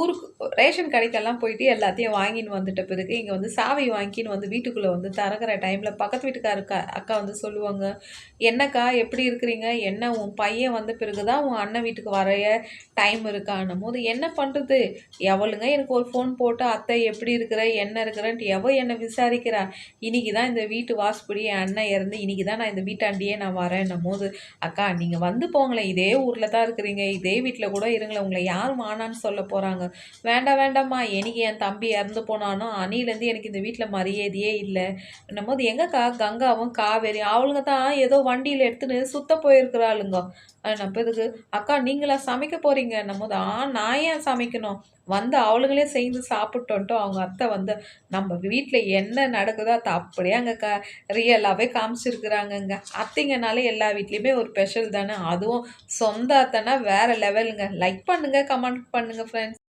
ஊருக்கு ரேஷன் கடைக்கெல்லாம் போயிட்டு எல்லாத்தையும் வாங்கின்னு வந்துட்ட பிறகு இங்கே வந்து சாவி வாங்கின்னு வந்து வீட்டுக்குள்ளே வந்து திறக்கிற டைமில் பக்கத்து வீட்டுக்காரக்கா அக்கா வந்து சொல்லுவாங்க என்னக்கா எப்படி இருக்கிறீங்க? என்ன உன் பையன் வந்த பிறகு தான் உன் அண்ணன் வீட்டுக்கு வரைய டைம் இருக்கான்னும் போது என்ன பண்ணுறது எவளுங்க எனக்கு ஒரு ஃபோன் போட்டு அத்தை எப்படி இருக்கிற? என்ன இருக்கிறன்ட்டு எவ என்னை விசாரிக்கிறா? இன்னைக்கு தான் இந்த வீட்டு வாசப்படி என் அண்ணன் இறந்து இன்னைக்கு தான் நான் இந்த வீட்டாண்டியே நான் வரேன்னும் போது அக்கா நீங்கள் வந்து போங்களேன். இதே ஊரில் தான் இருக்கிறீங்க. இதே வீட்டில் கூட இருங்களேன். உங்களை யாரும் ஆனான்னு சொல்ல போகிறாங்க வேண்டாம் வேண்டாம்மா. எனக்கு என் தம்பி இறந்து போனானோ? அணிலேருந்து எனக்கு இந்த வீட்டில் மரியாதையே இல்லை. என்னும் போது எங்கக்கா? கங்காவும் காவேரி அவளுங்க தான் ஏதோ வண்டியில் எடுத்துன்னு சுத்த போயிருக்கிறாளுங்க. நம்ம இதுக்கு அக்கா நீங்களா சமைக்க போகிறீங்க போது ஆ நான் ஏன் சமைக்கணும்? வந்து அவளுங்களே சேர்ந்து சாப்பிட்டோன்ட்டு அவங்க அத்தை வந்து நம்ம வீட்டில் என்ன நடக்குதோ அதை அப்படியே அங்கே க ரியலாகவே காமிச்சிருக்கிறாங்கங்க. அத்தைங்கனாலே எல்லா வீட்லேயுமே ஒரு ஸ்பெஷல் தானே. அதுவும் சொந்த அத்தைனா வேறு லெவலுங்க லைக் பண்ணுங்கள் கமெண்ட் பண்ணுங்கள் ஃப்ரெண்ட்ஸ்